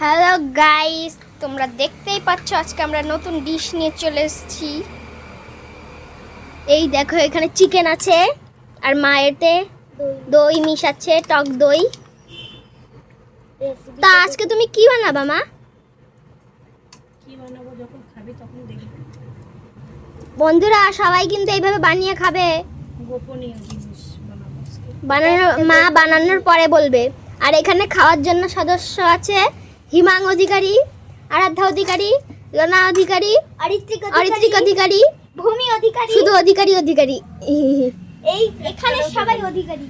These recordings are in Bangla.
হ্যালো গাইস তোমরা দেখতেই পাচ্ছ আজকে আমরা নতুন ডিশ নিয়ে চলে এসেছি। এই দেখো এখানে চিকেন আছে আর মায়েতে দই মিশাচ্ছে টক দই। তা আজকে তুমি কি বানাবা মা? কি বানাবো যখন খাবি তখন দেখবি। বন্ধুরা সবাই কিন্তু এইভাবে বানিয়ে খাবে। গোপনীয় জিনিস বানাবো বানানোর মা বানানোর পরে বলবে। আর এখানে খাওয়ার জন্য সদস্য আছে হিমাং অধিকারী আরাধ্যা অধিকারী লোনা অধিকারী অরিত্রিক অধিকারী ভূমি অধিকারী। শুধু অধিকারী অধিকারী। এই এখানে সবাই অধিকারী।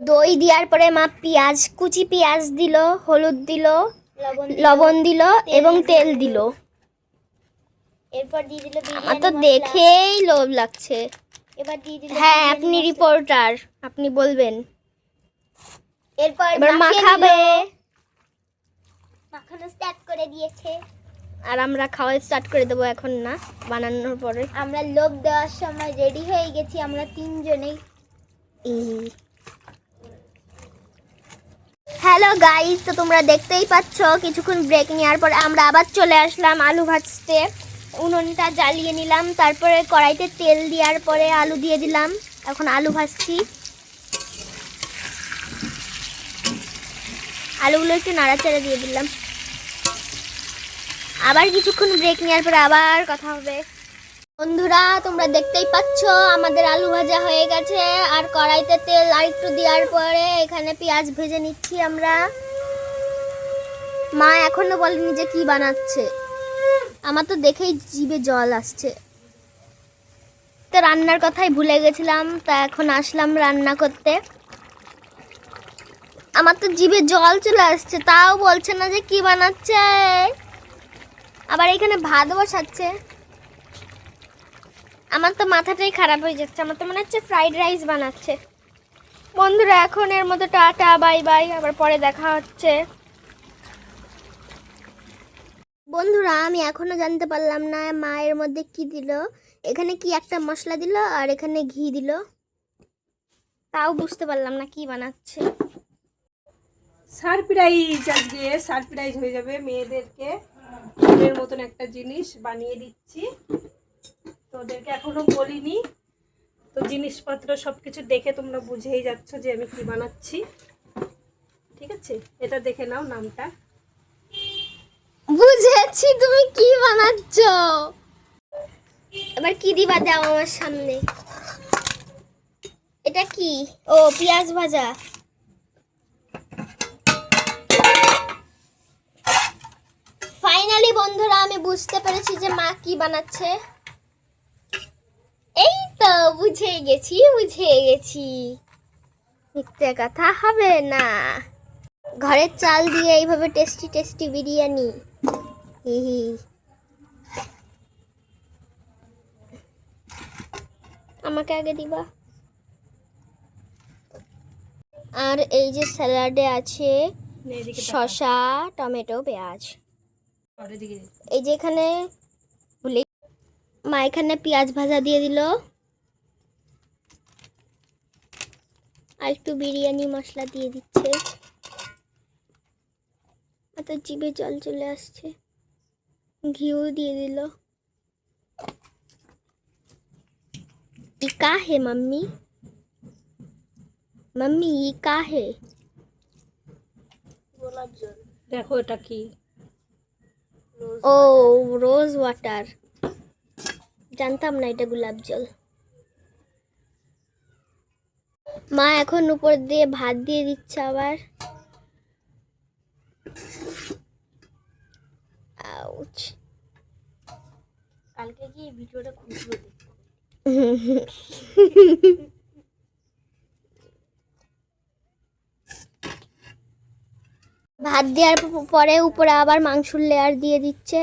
দই দেওয়ার পরে মা পেঁয়াজ কুচি পেঁয়াজ দিল হলুদ দিল লবণ দিল এবং তেল দিল। এরপর দিয়ে দিল আমার তো দেখেই লোভ লাগছে। এবার দিয়ে দিল হ্যাঁ আপনি রিপোর্টার আপনি বলবেন। এরপর এবার মা খাবে। মাখানো স্টার্ট করে দিয়েছে। আর আমরা খাওয়া স্টার্ট করে দেবো এখন না বানানোর পরে। আমরা লোভ দেওয়ার সময় রেডি হয়ে গেছি আমরা তিনজনেই। হ্যালো গাইস তো তোমরা দেখতেই পাচ্ছ কিছুক্ষণ ব্রেক নেওয়ার পর আমরা আবার চলে আসলাম আলু ভাজতে। উনুনটা জ্বালিয়ে নিলাম তারপরে কড়াইতে তেল দেওয়ার পরে আলু দিয়ে দিলাম। এখন আলু ভাজছি। আলুগুলো একটু নাড়াচাড়া দিয়ে দিলাম। আবার কিছুক্ষণ ব্রেক নেওয়ার পরে আবার কথা হবে। বন্ধুরা, তোমরা দেখতেই পাচ্ছ, আমাদের আলু ভাজা হয়ে গেছে। আর কড়াইতে তেল আর একটু দেওয়ার পরে এখানে পেঁয়াজ ভেজে নিচ্ছি আমরা। মা এখনও বলেনি যে কি বানাচ্ছে। আমার তো দেখেই জিভে জল আসছে। তো রান্নার কথাই ভুলে গেছিলাম, তা এখন আসলাম রান্না করতে। আমার তো জিভে জল চলে আসছে, তাও বলছে না যে কি বানাচ্ছে। আবার এখানে ভাত বসাচ্ছে। আমার তো মাথাটাই খারাপ হয়ে যাচ্ছে, আমার তো মনে হচ্ছে ফ্রাইড রাইস বানাচ্ছে। বন্ধুরা, এখন এর মধ্যে টাটা বাই বাই আবার পরে দেখা হচ্ছে। বন্ধুরা, আমি এখনও জানতে পারলাম না মায়ের মধ্যে কি দিল, এখানে কি একটা মশলা দিল আর এখানে ঘি দিল। তাও বুঝতে পারলাম না কি বানাচ্ছে। সারপ্রাইজ আজকে সারপ্রাইজ হয়ে যাবে মেয়েদেরকে। ফুলের মতন একটা জিনিস বানিয়ে দিচ্ছি। তো ওদেরকে এখনও বলিনি। তো জিনিসপত্র সব কিছু দেখে তোমরা বুঝেই যাচ্ছ যে আমি কি বানাচ্ছি। ঠিক আছে? এটা দেখে নাও নামটা। বুঝেছি তুমি কি বানাচ্ছ। এবার কি দিবা দাও আমার সামনে? এটা কি? ও, পেঁয়াজ ভাজা। বন্ধুরা আমি বুঝতে পেরেছি যে মা কি বানাচ্ছে। এই তো বুঝে গেছি বুঝে গেছি। মিথ্যে কথা হবে না। ঘরের চাল দিয়ে এইভাবে টেস্টি টেস্টি বিরিয়ানি। হি হি। আমাকে আগে দিবা। আর এই যে স্যালাডে আছে। শসা টমেটো পেঁয়াজ। এই যে এখানে ভুলে মা এখানে পেঁয়াজ ভাজা দিয়ে দিল আর একটু বিরিয়ানি মশলা দিয়ে দিচ্ছে আর তো জিভে জল চলে আসছে ঘিও দিয়ে দিল ই का है मम्मी मम्मी ये का है দেখো এটা কি ও রোজ ওয়াটার জানতাম না এটা গোলাপ জল। মা এখন উপর দিয়ে ভাত দিয়ে দিচ্ছে আবার। কালকে কি ভিডিওটা খুঁজবো ভাত দেওয়ার পরে উপরে আবার মাংসর লেয়ার দিয়ে দিচ্ছে।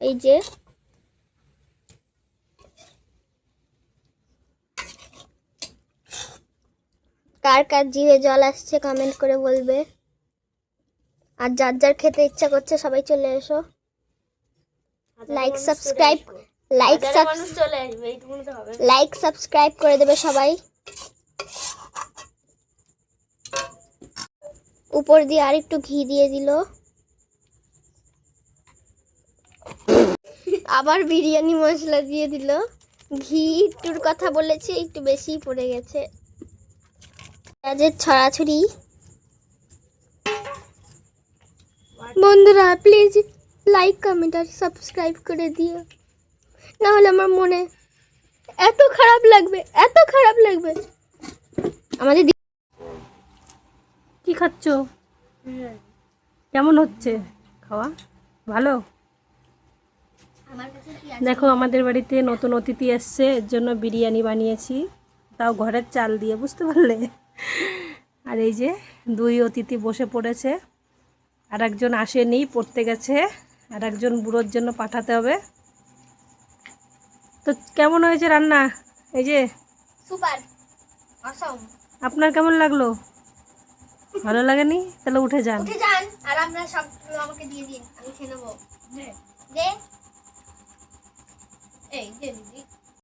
এই যে। কার কার জিভে জল আসছে কমেন্ট করে বলবে। আর যার যার খেতে ইচ্ছা করছে সবাই চলে এসো। Like subscribe like like subscribe করে দেবে সবাই। উপর দিয়ে আর একটু ঘি দিয়ে দিল। আবার বিরিয়ানি মশলা দিয়ে দিল। ঘি একটুর কথা বলেছে, একটু বেশি পড়ে গেছে। পেঁয়াজের ছড়াছড়ি। বন্ধুরা প্লিজ লাইক কমেন্ট আর সাবস্ক্রাইব করে দিও। না হলে আমার মনে এত খারাপ লাগবে, এত খারাপ লাগবে। আমাদের খাচ্ছ? কেমন হচ্ছে? খাওয়া? ভালো? দেখো আমাদের বাড়িতে নতুন অতিথি এসছে এর জন্য বিরিয়ানি বানিয়েছি। তাও ঘরের চাল দিয়ে বুঝতে পারলে? আর এই যে দুই অতিথি বসে পড়েছে। আর একজন আসেনি পড়তে গেছে। আর একজন বুড়োর জন্য পাঠাতে হবে। তো কেমন হয়েছে রান্না? এই যে সুপার। আপনার কেমন লাগল? ভালো লাগেনি? তাহলে উঠে যান। উঠে যান, আর আপনারা সব আমাকে দিয়ে দিন, আমি খেয়ে নেব। দে এই, দে দিদি